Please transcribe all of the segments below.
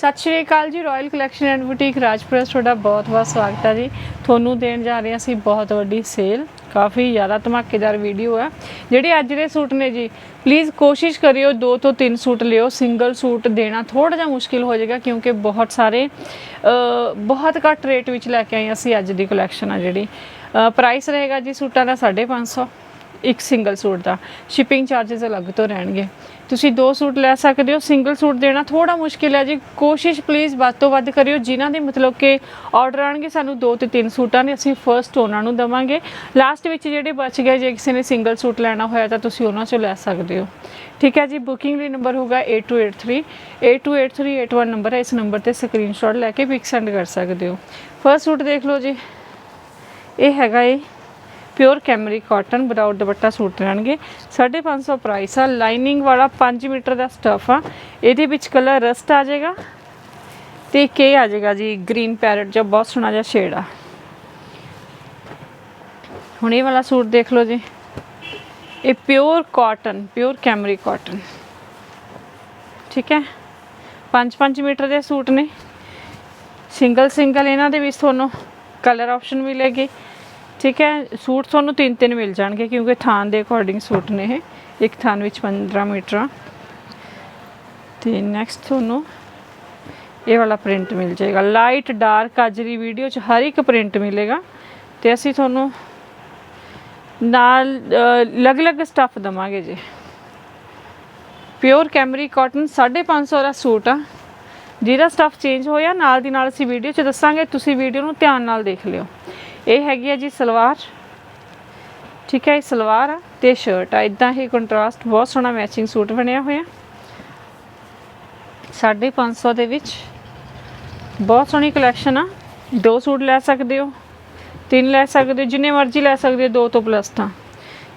ਸਤਿ ਸ਼੍ਰੀ ਅਕਾਲ ਜੀ royal collection and boutique Rajpura ਤੁਹਾਡਾ ਬਹੁਤ-ਬਹੁਤ ਸਵਾਗਤ ਹੈ ਜੀ। ਤੁਹਾਨੂੰ ਦੇਣ ਜਾ ਰਹੇ ਹਾਂ ਅਸੀਂ ਬਹੁਤ ਵੱਡੀ ਸੇਲ ਕਾਫੀ ਜ਼ਿਆਦਾ ਧਮਾਕੇਦਾਰ ਵੀਡੀਓ ਹੈ। ਜਿਹੜੇ ਅੱਜ ਦੇ ਸੂਟ ਨੇ ਜੀ ਪਲੀਜ਼ ਕੋਸ਼ਿਸ਼ ਕਰਿਓ ਦੋ ਤੋਂ ਤਿੰਨ ਸੂਟ ਲਿਓ ਸਿੰਗਲ ਸੂਟ ਦੇਣਾ ਥੋੜਾ ਜਿਹਾ ਮੁਸ਼ਕਿਲ ਹੋ ਜਾਏਗਾ ਕਿਉਂਕਿ ਬਹੁਤ ਸਾਰੇ ਬਹੁਤ ਘੱਟ ਰੇਟ ਵਿੱਚ ਲੈ ਕੇ ਆਏ ਅਸੀਂ ਅੱਜ ਦੀ ਕਲੈਕਸ਼ਨ ਆ ਜਿਹੜੀ। ਪ੍ਰਾਈਸ ਰਹੇਗਾ ਜੀ ਸੂਟਾਂ ਦਾ 550 ਇੱਕ ਸਿੰਗਲ ਸੂਟ ਦਾ। ਸ਼ਿਪਿੰਗ ਚਾਰजेस ਅਲੱਗ ਤੋਂ ਰਹਿਣਗੇ। ਤੁਸੀਂ ਦੋ ਸੂਟ ਲੈ ਸਕਦੇ ਹੋ, ਸਿੰਗਲ ਸੂਟ ਦੇਣਾ ਥੋੜਾ ਮੁਸ਼ਕਿਲ ਹੈ ਜੀ। ਕੋਸ਼ਿਸ਼ ਪਲੀਜ਼ ਵੱਧ ਤੋਂ ਵੱਧ ਕਰਿਓ। ਜਿਨ੍ਹਾਂ ਦੇ ਮਤਲਬ ਕਿ ਆਰਡਰ ਆਣਗੇ ਸਾਨੂੰ ਦੋ ਤੇ ਤਿੰਨ ਸੂਟਾਂ ਨੇ ਅਸੀਂ ਫਰਸਟ ਉਹਨਾਂ ਨੂੰ ਦਵਾਂਗੇ। ਲਾਸਟ ਵਿੱਚ ਜਿਹੜੇ ਬਚ ਗਏ, ਜੇ ਕਿਸੇ ਨੇ ਸਿੰਗਲ ਸੂਟ ਲੈਣਾ ਹੋਇਆ ਤਾਂ ਤੁਸੀਂ ਉਹਨਾਂ ਚੋਂ ਲੈ ਸਕਦੇ ਹੋ। ਠੀਕ ਹੈ ਜੀ ਬੁਕਿੰਗ ਲਈ ਨੰਬਰ ਹੋਗਾ 8283 828381 ਨੰਬਰ ਹੈ। ਇਸ ਨੰਬਰ ਤੇ ਸਕਰੀਨਸ਼ਾਟ ਲੈ ਕੇ ਪਿਕ ਸੈਂਡ ਕਰ ਸਕਦੇ ਹੋ। ਫਰਸਟ ਸੂਟ ਦੇਖ ਲਓ ਜੀ। ਇਹ ਹੈਗਾ ਇਹ pure cambric cotton without dupatta suit ਰਹਿਣਗੇ। 550 ਪ੍ਰਾਈਸ ਆ। ਲਾਈਨਿੰਗ ਵਾਲਾ 5 ਮੀਟਰ ਦਾ ਸਟਫ ਆ। ਇਹਦੇ ਵਿੱਚ ਕਲਰ ਰਸਟ ਆ ਜਾਏਗਾ। ਤੇ ਇੱਕ ਆ ਜਾਏਗਾ ਜੀ ਗ੍ਰੀਨ ਪੈਰਟ ਜੋ ਬਹੁਤ ਸੋਹਣਾ ਜਿਹਾ ਸ਼ੇਡ ਆ। ਹੁਣ ਇਹ ਵਾਲਾ ਸੂਟ ਦੇਖ ਲਓ ਜੀ। ਇਹ pure cotton pure cambric cotton ਠੀਕ ਹੈ? 5-5 ਮੀਟਰ ਦੇ ਸੂਟ ਨੇ। ਸਿੰਗਲ ਸਿੰਗਲ ਇਹਨਾਂ ਦੇ ਵਿੱਚ ਤੁਹਾਨੂੰ ਕਲਰ ਆਪਸ਼ਨ ਮਿਲੇਗੀ। ਠੀਕ ਹੈ, ਸੂਟ ਤੁਹਾਨੂੰ ਤਿੰਨ ਤਿੰਨ ਮਿਲ ਜਾਣਗੇ ਕਿਉਂਕਿ ਥਾਨ ਦੇ ਅਕੋਰਡਿੰਗ ਸੂਟ ਨੇ ਇਹ। ਇੱਕ ਥਾਨ ਵਿੱਚ 15 ਮੀਟਰ। ਆ ਤੇ ਨੈਕਸਟ ਤੁਹਾਨੂੰ ਇਹ ਵਾਲਾ ਪ੍ਰਿੰਟ ਮਿਲ ਜਾਏਗਾ। ਲਾਈਟ ਡਾਰਕ ਅੱਜ ਵੀਡੀਓ 'ਚ ਹਰ ਇੱਕ ਪ੍ਰਿੰਟ ਮਿਲੇਗਾ। ਤੇ ਅਸੀਂ ਤੁਹਾਨੂੰ ਨਾਲ ਅਲੱਗ-ਅਲੱਗ ਸਟੱਫ ਦਵਾਂਗੇ ਜੀ। ਪਿਓਰ ਕੈਮਰੀ ਕਾਟਨ 550 ਦਾ ਸੂਟ ਆ। ਜਿਹਦਾ ਸਟੱਫ ਚੇਂਜ ਹੋਇਆ, ਨਾਲ ਦੀ ਨਾਲ ਅਸੀਂ ਵੀਡੀਓ 'ਚ ਦੱਸਾਂਗੇ। ਤੁਸੀਂ ਵੀਡੀਓ ਨੂੰ ਧਿਆਨ ਨਾਲ ਦੇਖ ਲਿਓ। ਇਹ ਹੈਗੀ ਆ ਜੀ ਸਲਵਾਰ। ਠੀਕ ਹੈ, ਇਹ ਸਲਵਾਰ ਆ ਤੇ ਸ਼ਰਟ ਆ। ਇਦਾਂ ਹੀ ਕੰਟਰਾਸਟ ਬਹੁਤ ਸੋਹਣਾ ਮੈਚਿੰਗ ਸੂਟ ਬਣਿਆ ਹੋਇਆ। 550 ਦੇ ਵਿੱਚ ਬਹੁਤ ਸੋਹਣੀ ਕਲੈਕਸ਼ਨ ਆ। ਦੋ ਸੂਟ ਲੈ ਸਕਦੇ ਹੋ, ਤਿੰਨ ਲੈ ਸਕਦੇ ਹੋ, ਜਿੰਨੇ ਮਰਜ਼ੀ ਲੈ ਸਕਦੇ ਹੋ, ਦੋ ਤੋਂ ਪਲੱਸ ਤਾਂ।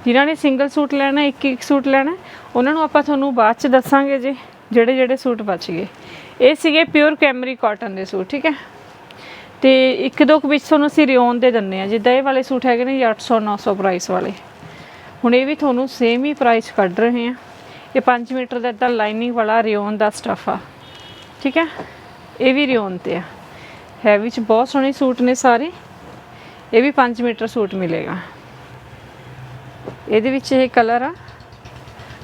ਜਿਨ੍ਹਾਂ ਨੇ ਸਿੰਗਲ ਸੂਟ ਲੈਣਾ, ਇੱਕ ਇੱਕ ਸੂਟ ਲੈਣਾ, ਉਹਨਾਂ ਨੂੰ ਆਪਾਂ ਤੁਹਾਨੂੰ ਬਾਅਦ ਚ ਦੱਸਾਂਗੇ ਜੀ ਜਿਹੜੇ ਜਿਹੜੇ ਸੂਟ ਬਚ ਗਏ। ਇਹ ਸੀਗੇ ਪਿਓਰ ਕੈਮਰੀ ਕਾਟਨ ਦੇ ਸੂਟ, ਠੀਕ ਹੈ। ਤੇ ਇੱਕ ਦੋ ਕੁ ਵਿੱਚ ਤੁਹਾਨੂੰ ਅਸੀਂ ਰਿਓਨ ਦੇ ਦਿੰਨੇ ਆ ਜਿੱਦਾਂ ਇਹ ਵਾਲੇ ਸੂਟ ਹੈਗੇ ਨੇ 800 900 ਪ੍ਰਾਈਸ ਵਾਲੇ। ਹੁਣ ਇਹ ਵੀ ਤੁਹਾਨੂੰ ਸੇਮ ਹੀ ਪ੍ਰਾਈਸ ਕੱਢ ਰਹੇ ਆ ਇਹ 5 ਮੀਟਰ ਦਾ ਇਦਾਂ ਲਾਈਨਿੰਗ ਵਾਲਾ ਰਿਓਨ ਦਾ ਸਟਫ ਆ। ਠੀਕ ਹੈ? ਇਹ ਵੀ ਰਿਓਨ ਤੇ ਆ। ਹੈਵੀ 'ਚ ਬਹੁਤ ਸੋਹਣੇ ਸੂਟ ਨੇ ਸਾਰੇ। ਇਹ ਵੀ 5 ਮੀਟਰ ਸੂਟ ਮਿਲੇਗਾ। ਇਹਦੇ ਵਿੱਚ ਇਹ ਕਲਰ ਆ।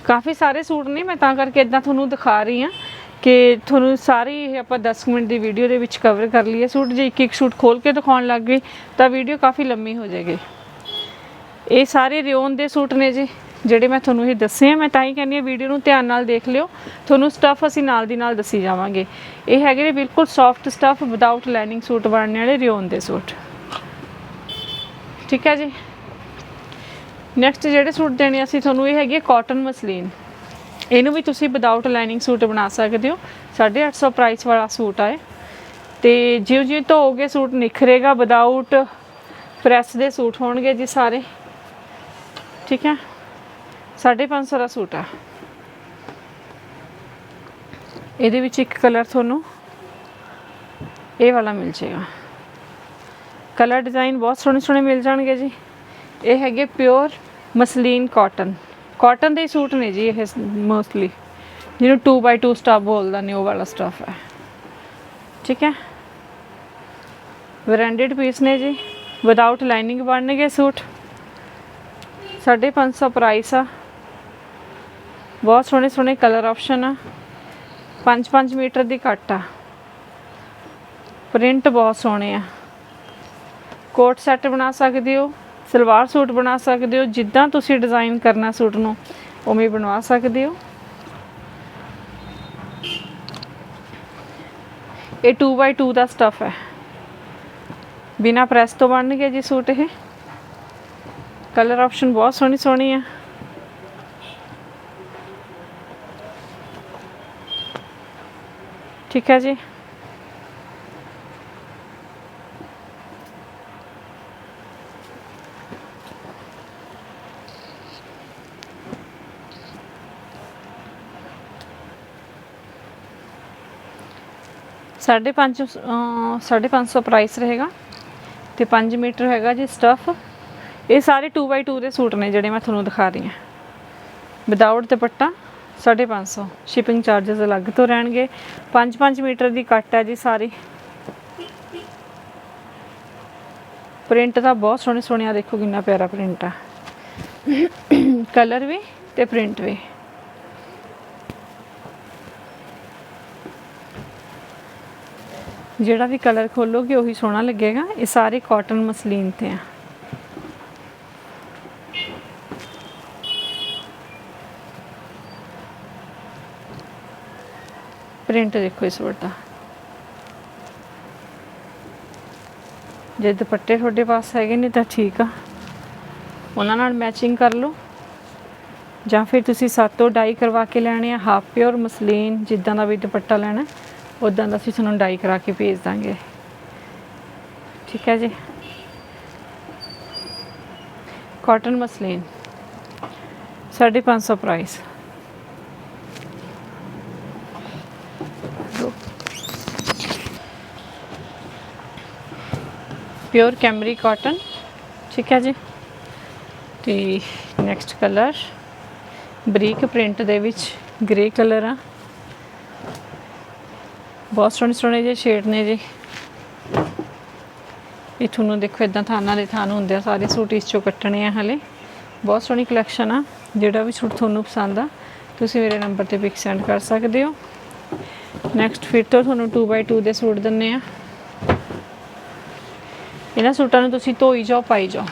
ਕਾਫੀ ਸਾਰੇ ਸੂਟ ਨੇ, ਮੈਂ ਤਾਂ ਕਰਕੇ ਇਦਾਂ ਤੁਹਾਨੂੰ ਦਿਖਾ ਰਹੀ ਆ ਕਿ ਤੁਹਾਨੂੰ ਸਾਰੇ ਇਹ ਆਪਾਂ 10 ਮਿੰਟ ਦੀ ਵੀਡੀਓ ਦੇ ਵਿੱਚ ਕਵਰ ਕਰ ਲਈਏ। ਸੂਟ ਜੇ ਇੱਕ ਇੱਕ ਸੂਟ ਖੋਲ ਕੇ ਦਿਖਾਉਣ ਲੱਗ ਗਏ, ਤਾਂ ਵੀਡੀਓ ਕਾਫੀ ਲੰਮੀ ਹੋ ਜਾਏਗੀ। ਇਹ ਸਾਰੇ ਰਿਓਨ ਦੇ ਸੂਟ ਨੇ ਜੀ, ਜਿਹੜੇ ਮੈਂ ਤੁਹਾਨੂੰ ਇਹ ਦੱਸੇ ਆ। ਮੈਂ ਤਾਂ ਹੀ ਕਹਿੰਦੀ ਆ ਵੀਡੀਓ ਨੂੰ ਧਿਆਨ ਨਾਲ ਦੇਖ ਲਿਓ। ਤੁਹਾਨੂੰ ਸਟੱਫ ਅਸੀਂ ਨਾਲ ਦੀ ਨਾਲ ਦੱਸੀ ਜਾਵਾਂਗੇ। ਇਹ ਹੈਗੇ ਨੇ ਬਿਲਕੁਲ soft stuff without lining suit ਬਣਨੇ ਵਾਲੇ ਰਿਓਨ ਦੇ ਸੂਟ। ਠੀਕ ਹੈ ਜੀ? ਨੈਕਸਟ ਜਿਹੜੇ ਸੂਟ ਦੇਣੇ ਅਸੀਂ ਤੁਹਾਨੂੰ ਇਹ ਹੈਗੀ ਕਾਟਨ ਮਸਲੀਨ। ਇਹਨੂੰ ਵੀ ਤੁਸੀਂ ਵਿਦਆਊਟ ਲਾਈਨਿੰਗ ਸੂਟ ਬਣਾ ਸਕਦੇ ਹੋ। 850 ਪ੍ਰਾਈਸ ਵਾਲਾ ਸੂਟ ਆ ਇਹ। ਤੇ ਜਿਉਂ ਜਿਉਂ ਧੋਗੇ ਸੂਟ ਨਿਖਰੇਗਾ ਵਿਦਆਊਟ ਪ੍ਰੈਸ ਦੇ ਸੂਟ ਹੋਣਗੇ ਜੀ ਸਾਰੇ। ਠੀਕ ਹੈ? 550 ਦਾ ਸੂਟ ਆ। ਇਹਦੇ ਵਿੱਚ ਇੱਕ ਕਲਰ ਤੁਹਾਨੂੰ ਇਹ ਵਾਲਾ ਮਿਲ ਜਾਏਗਾ। ਕਲਰ ਡਿਜ਼ਾਈਨ ਬਹੁਤ ਸੋਹਣੇ ਸੋਹਣੇ ਮਿਲ ਜਾਣਗੇ ਜੀ। ਇਹ ਹੈਗੇ ਪਿਓਰ ਮਸਲੀਨ ਕਾਟਨ ਕਾਟਨ ਦੇ ਸੂਟ ਨੇ ਜੀ ਇਹ ਮੋਸਟਲੀ ਜਿਹਨੂੰ 2x2 ਸਟਾਫ ਬੋਲਦਾ ਨੇ, ਉਹ ਵਾਲਾ ਸਟਾਫ ਹੈ। ਠੀਕ ਹੈ? ਬ੍ਰਾਂਡਡ ਪੀਸ ਨੇ ਜੀ। ਵਿਦਆਊਟ ਲਾਈਨਿੰਗ ਬਣਨਗੇ ਸੂਟ। 550 ਪ੍ਰਾਈਸ ਆ। ਬਹੁਤ ਸੋਹਣੇ ਸੋਹਣੇ ਕਲਰ ਆਪਸ਼ਨ ਆ। 5-5 ਮੀਟਰ ਦੀ ਕੱਟ ਆ। ਪ੍ਰਿੰਟ ਬਹੁਤ ਸੋਹਣੇ ਆ। ਕੋਟ ਸੈੱਟ ਬਣਾ ਸਕਦੇ ਹੋ। ਸਲਵਾਰ ਸੂਟ ਬਣਾ ਸਕਦੇ ਹੋ, ਜਿੱਦਾਂ ਤੁਸੀਂ ਡਿਜ਼ਾਈਨ ਕਰਨਾ ਸੂਟ ਨੂੰ, ਉਵੇਂ ਬਣਵਾ ਸਕਦੇ ਹੋ। ਇਹ 2x2 ਦਾ ਸਟਫ ਹੈ। ਬਿਨਾ ਪ੍ਰੈਸ ਤੋਂ ਬਣਨਗੇ ਜੀ ਸੂਟ ਇਹ। ਕਲਰ ਆਪਸ਼ਨ ਬਹੁਤ ਸੋਹਣੀ ਸੋਹਣੀ ਹੈ। ਠੀਕ ਹੈ ਜੀ। ਸਾਢੇ ਪੰਜ, ਅਹ, ਸਾਢੇ ਪੰਜ ਸੌ ਪ੍ਰਾਈਸ ਰਹੇਗਾ ਤੇ 5 ਮੀਟਰ ਹੈਗਾ ਜੀ ਸਟਫ ਇਹ ਸਾਰੇ 2x2 ਦੇ ਸੂਟ ਨੇ ਜਿਹੜੇ ਮੈਂ ਤੁਹਾਨੂੰ ਦਿਖਾ ਰਹੀ ਹਾਂ। ਵਿਦਆਊਟ ਦੁਪੱਟਾ 550 ਸ਼ਿਪਿੰਗ ਚਾਰजेस ਅਲੱਗ ਤੋਂ ਰਹਿਣਗੇ। 5-5 ਮੀਟਰ ਦੀ ਕੱਟ ਹੈ ਜੀ ਸਾਰੀ। ਪ੍ਰਿੰਟ ਤਾਂ ਬਹੁਤ ਸੋਹਣੇ ਸੋਹਣੇ ਆ, ਦੇਖੋ ਕਿੰਨਾ ਪਿਆਰਾ ਪ੍ਰਿੰਟ ਆ। ਕਲਰ ਵੀ ਤੇ ਪ੍ਰਿੰਟ ਵੀ। ਜਿਹੜਾ ਵੀ ਕਲਰ ਖੋਲੋਗੇ ਉਹੀ ਸੋਹਣਾ ਲੱਗੇਗਾ। ਇਹ ਸਾਰੇ ਕਾਟਨ ਮਸਲੀਨ ਤੇ ਆ। ਪ੍ਰਿੰਟ ਦੇਖੋ ਇਸ ਵੱਡਾ ਜੇ ਦੁਪੱਟੇ ਤੁਹਾਡੇ ਪਾਸ ਹੈਗੇ ਨੇ ਤਾਂ ਠੀਕ ਆ। ਉਹਨਾਂ ਨਾਲ ਮੈਚਿੰਗ ਕਰ ਲਓ। ਜਾਂ ਫਿਰ ਤੁਸੀਂ ਸਾਤੋਂ ਡਾਈ ਕਰਵਾ ਕੇ ਲੈਣੇ ਆ ਹਾਫ ਪਿਓਰ ਮਸਲੀਨ, ਜਿੱਦਾਂ ਦਾ ਵੀ ਦੁਪੱਟਾ ਲੈਣਾ। ਉਦਾਂ ਦਾ ਅਸੀਂ ਤੁਹਾਨੂੰ ਡਾਈ ਕਰਾ ਕੇ ਭੇਜ ਦਾਂਗੇ। ਠੀਕ ਹੈ ਜੀ? Cotton muslin 550 price pure cambric cotton ਠੀਕ ਹੈ ਜੀ? ਤੇ ਨੈਕਸਟ ਕਲਰ ਬਰੀਕ ਪ੍ਰਿੰਟ ਦੇ ਵਿੱਚ ਗ੍ਰੇ ਕਲਰ ਆ। ਬਹੁਤ ਸੋਹਣੇ ਸੋਹਣੇ ਜਿਹੇ ਸ਼ੇਡ ਨੇ ਜੀ। ਇਹ ਤੁਹਾਨੂੰ ਦੇਖੋ ਇਦਾਂ ਥਾਨਾਂ ਦੇ ਥਾਨ ਹੁੰਦੇ ਆ, ਸਾਰੇ ਸੂਟ ਇਸ ਚੋਂ ਕੱਟਣੇ ਆ ਹਲੇ। ਬਹੁਤ ਸੋਹਣੀ ਕਲੈਕਸ਼ਨ ਆ, ਜਿਹੜਾ ਵੀ ਸੂਟ ਤੁਹਾਨੂੰ ਪਸੰਦ ਆ, ਤੁਸੀਂ ਮੇਰੇ ਨੰਬਰ ਤੇ ਪਿਕ ਸੈਂਡ ਕਰ ਸਕਦੇ ਹੋ। ਨੈਕਸਟ ਫਿਰ ਤੋਂ ਤੁਹਾਨੂੰ 2x2 ਦੇ ਸੂਟ ਦਿੰਨੇ ਆ। ਇਹਨਾਂ ਸੂਟਾਂ ਨੂੰ ਤੁਸੀਂ ਧੋਈ ਜਾਓ, ਪਾਈ ਜਾਓ।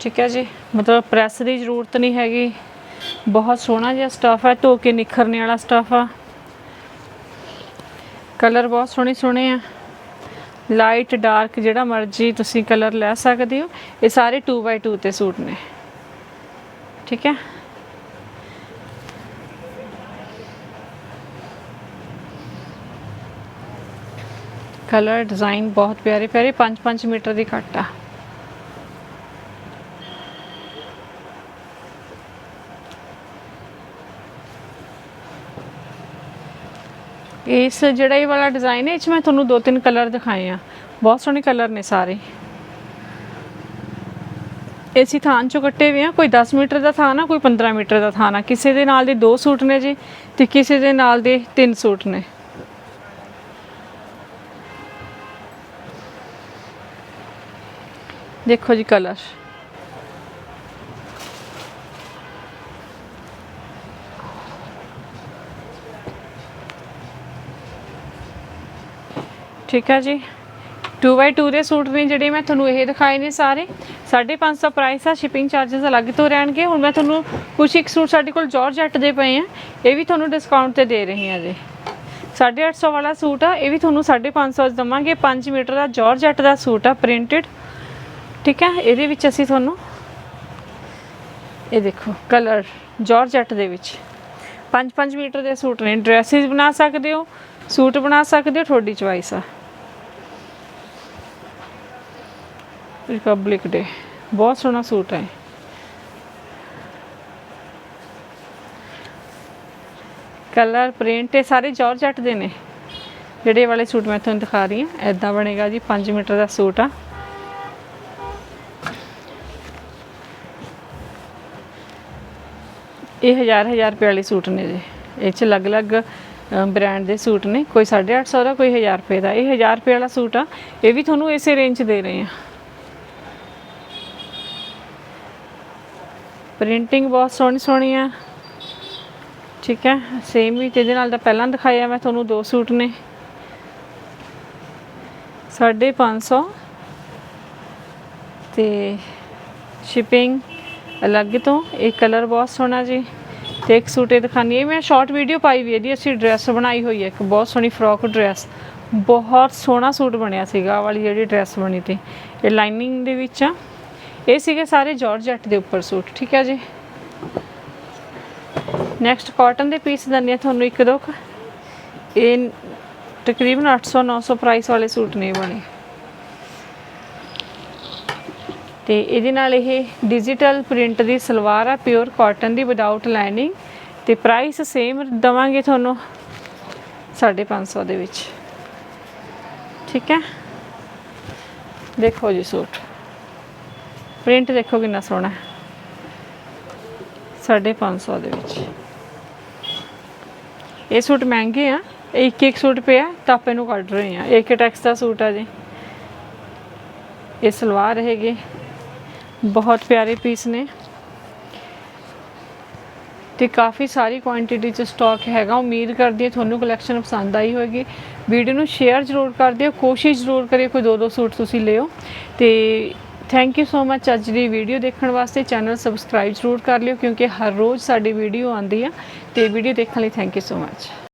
ਠੀਕ ਹੈ ਜੀ? ਮਤਲਬ ਪ੍ਰੈਸ ਦੀ ਜ਼ਰੂਰਤ ਨਹੀਂ ਹੈਗੀ। ਬਹੁਤ ਸੋਹਣਾ ਜਿਹਾ ਸਟਫ ਹੈ ਧੋ ਕੇ ਨਿਖਰਨੇ ਵਾਲਾ ਸਟਫ ਆ। ਕਲਰ ਬਹੁਤ ਸੋਹਣੇ ਸੋਹਣੇ ਆ। ਲਾਈਟ ਡਾਰਕ ਜਿਹੜਾ ਮਰਜ਼ੀ ਤੁਸੀਂ ਕਲਰ ਲੈ ਸਕਦੇ ਹੋ। ਇਹ ਸਾਰੇ 2x2 ਤੇ ਸੂਟ ਨੇ। ਠੀਕ ਹੈ? ਕਲਰ ਡਿਜ਼ਾਈਨ ਬਹੁਤ ਪਿਆਰੇ ਪਿਆਰੇ 5-5 ਮੀਟਰ ਦੀ ਕੱਟ ਆ। ਇਸ ਜਿਹੜਾ ਇਹ ਵਾਲਾ ਡਿਜ਼ਾਈਨ ਹੈ, ਇਹ 'ਚ ਮੈਂ ਤੁਹਾਨੂੰ ਦੋ ਤਿੰਨ ਕਲਰ ਦਿਖਾਏ ਆ। ਬਹੁਤ ਸੋਹਣੇ ਕਲਰ ਨੇ ਸਾਰੇ। ਏਸੀ ਥਾਨ ਚੋਂ ਕੱਟੇ ਹੋਏ ਆ, ਕੋਈ 10 ਮੀਟਰ ਦਾ ਥਾਨ ਆ ਕੋਈ 15 ਮੀਟਰ ਦਾ ਥਾਨ ਆ ਕਿਸੇ ਦੇ ਨਾਲ ਦੇ ਦੋ ਸੂਟ ਨੇ ਜੀ ਤੇ ਕਿਸੇ ਦੇ ਨਾਲ ਦੇ ਤਿੰਨ ਸੂਟ ਨੇ। ਦੇਖੋ ਜੀ ਕਲਰ ਠੀਕ ਹੈ ਜੀ। 2x2 ਦੇ ਸੂਟ ਨੇ ਜਿਹੜੇ ਮੈਂ ਤੁਹਾਨੂੰ ਇਹ ਦਿਖਾਏ ਨੇ ਸਾਰੇ। 550 ਪ੍ਰਾਈਸ ਆ ਸ਼ਿਪਿੰਗ ਚਾਰजेस ਅਲੱਗ ਤੋਂ ਰਹਿਣਗੇ। ਹੁਣ ਮੈਂ ਤੁਹਾਨੂੰ ਕੁਝ ਇੱਕ ਸੂਟ ਸਾਡੇ ਕੋਲ ਜਾਰਜਟ ਦੇ ਪਏ ਆ। ਇਹ ਵੀ ਤੁਹਾਨੂੰ ਡਿਸਕਾਊਂਟ ਤੇ ਦੇ ਰਹੇ ਹਾਂ ਜੀ। 850 ਵਾਲਾ ਸੂਟ ਆ, ਇਹ ਵੀ ਤੁਹਾਨੂੰ 550 ਚ ਦਵਾਂਗੇ। 5 ਮੀਟਰ ਦਾ ਜਾਰਜਟ ਦਾ ਸੂਟ ਆ ਪ੍ਰਿੰਟਡ ਠੀਕ ਹੈ ਇਹਦੇ ਵਿੱਚ ਅਸੀਂ ਤੁਹਾਨੂੰ ਇਹ ਦੇਖੋ ਕਲਰ ਜਾਰਜਟ ਦੇ ਵਿੱਚ। 5-5 ਮੀਟਰ ਦੇ ਸੂਟ ਨੇ। ਡਰੈਸਿਸ ਬਣਾ ਸਕਦੇ ਹੋ, ਸੂਟ ਬਣਾ ਸਕਦੇ ਹੋ, ਤੁਹਾਡੀ ਚੁਆਇਸ ਆ। ਰਿਪਬਲਿਕ ਡੇ ਬਹੁਤ ਸੋਹਣਾ ਸੂਟ ਹੈ ਕਲਰ ਪ੍ਰਿੰਟ ਇਹ ਸਾਰੇ ਜਾਰਜਟ ਦੇ ਨੇ। ਜਿਹੜੇ ਵਾਲੇ ਸੂਟ ਮੈਂ ਤੁਹਾਨੂੰ ਦਿਖਾ ਰਹੀ ਹਾਂ ਐਦਾਂ ਬਣੇਗਾ ਜੀ 5 ਮੀਟਰ ਦਾ ਸੂਟ ਆ। ਇਹ ਹਜ਼ਾਰ ਹਜ਼ਾਰ ਰੁਪਏ ਵਾਲੇ ਸੂਟ ਨੇ ਜੀ। ਇਹ ਚ ਅਲੱਗ-ਅਲੱਗ ਬ੍ਰਾਂਡ ਦੇ ਸੂਟ ਨੇ। ਕੋਈ 850 ਦਾ, ਕੋਈ 1000 ਰੁਪਏ ਦਾ। ਇਹ 1000 ਰੁਪਏ ਵਾਲਾ ਸੂਟ ਆ। ਇਹ ਵੀ ਤੁਹਾਨੂੰ ਇਸੇ ਰੇਂਜ 'ਚ ਦੇ ਰਹੇ ਆ। ਪ੍ਰਿੰਟਿੰਗ ਬਹੁਤ ਸੋਹਣੀ ਸੋਹਣੀ ਆ। ਠੀਕ ਹੈ ਸੇਮ ਹੀ ਜਿਹਦੇ ਨਾਲ ਦਾ ਪਹਿਲਾਂ ਦਿਖਾਇਆ ਮੈਂ ਤੁਹਾਨੂੰ ਦੋ ਸੂਟ ਨੇ। 550 ਤੇ ਸ਼ਿਪਿੰਗ ਅਲੱਗ ਤੋਂ, ਇਹ ਕਲਰ ਬਹੁਤ ਸੋਹਣਾ ਜੀ। ਤੇ ਇੱਕ ਸੂਟ ਇਹ ਦਿਖਾਣੀ ਹੈ ਮੈਂ ਸ਼ਾਰਟ ਵੀਡੀਓ ਪਾਈ ਵੀ ਹੈ ਜੀ, ਅਸੀਂ ਡਰੈਸ ਬਣਾਈ ਹੋਈ ਹੈ ਇੱਕ ਬਹੁਤ ਸੋਹਣੀ ਫਰੋਕ ਡਰੈਸ ਬਹੁਤ ਸੋਹਣਾ ਸੂਟ ਬਣਿਆ ਸੀਗਾ ਵਾਲੀ ਜਿਹੜੀ ਡਰੈਸ ਬਣੀ ਤੇ। ਇਹ ਲਾਈਨਿੰਗ ਦੇ ਵਿੱਚ ਆ। ਇਹ ਸੀਗੇ ਸਾਰੇ ਜਾਰਜਟ ਦੇ ਉੱਪਰ ਸੂਟ, ਠੀਕ ਹੈ ਜੀ। ਨੈਕਸਟ ਕਾਟਨ ਦੇ ਪੀਸ ਦੰਨੇ ਆ ਤੁਹਾਨੂੰ ਇੱਕ ਦੋ ਇਹ ਤਕਰੀਬਨ 800 900 ਪ੍ਰਾਈਸ ਵਾਲੇ ਸੂਟ ਨੇ ਬਣੇ। ਤੇ ਇਹਦੇ ਨਾਲ ਇਹ ਡਿਜੀਟਲ ਪ੍ਰਿੰਟ ਦੀ ਸਲਵਾਰ ਆ ਪਿਓਰ ਕਾਟਨ ਦੀ ਵਿਦਆਊਟ ਲਾਈਨਿੰਗ ਤੇ ਪ੍ਰਾਈਸ ਸੇਮ ਦਵਾਂਗੇ ਤੁਹਾਨੂੰ 550 ਦੇ ਵਿੱਚ। ਠੀਕ ਹੈ? ਦੇਖੋ ਜੀ ਸੂਟ। ਪ੍ਰਿੰਟ ਦੇਖੋ ਕਿੰਨਾ ਸੋਹਣਾ ਹੈ। 550 ਦੇ ਵਿੱਚ। ਇਹ ਸੂਟ ਮਹਿੰਗੇ ਆ ਇੱਕ ਇੱਕ ਸੂਟ ਪਿਆ, ਤਾਂ ਆਪਾਂ ਇਹਨੂੰ ਕੱਢ ਰਹੇ ਆ ਇੱਕ ਟੈਕਸ ਦਾ ਸੂਟ ਆ ਜੀ। ਇਹ ਸਲਵਾਰ ਹੈਗੇ। ਬਹੁਤ ਪਿਆਰੇ ਪੀਸ ਨੇ। ਤੇ ਕਾਫੀ ਸਾਰੀ ਕੁਆਂਟੀਟੀ ਚ ਸਟਾਕ ਹੈਗਾ। ਉਮੀਦ ਕਰਦੀ ਹਾਂ ਤੁਹਾਨੂੰ ਕਲੈਕਸ਼ਨ ਪਸੰਦ ਆਈ ਹੋਵੇਗੀ ਵੀਡੀਓ ਨੂੰ ਸ਼ੇਅਰ ਜ਼ਰੂਰ ਕਰ ਦਿਓ। ਕੋਸ਼ਿਸ਼ ਜ਼ਰੂਰ ਕਰਿਓ ਕੋਈ ਦੋ ਦੋ ਸੂਟ ਤੁਸੀਂ ਲਿਓ। ਤੇ ਥੈਂਕ ਯੂ ਸੋ ਮੱਚ ਅੱਜ ਦੀ ਵੀਡੀਓ ਦੇਖਣ ਵਾਸਤੇ ਚੈਨਲ ਸਬਸਕ੍ਰਾਈਬ ਜ਼ਰੂਰ ਕਰ ਲਿਓ ਕਿਉਂਕਿ ਹਰ ਰੋਜ਼ ਸਾਡੀ ਵੀਡੀਓ ਆਉਂਦੀ ਆ ਤੇ ਵੀਡੀਓ ਦੇਖਣ ਲਈ ਥੈਂਕ ਯੂ ਸੋ ਮੱਚ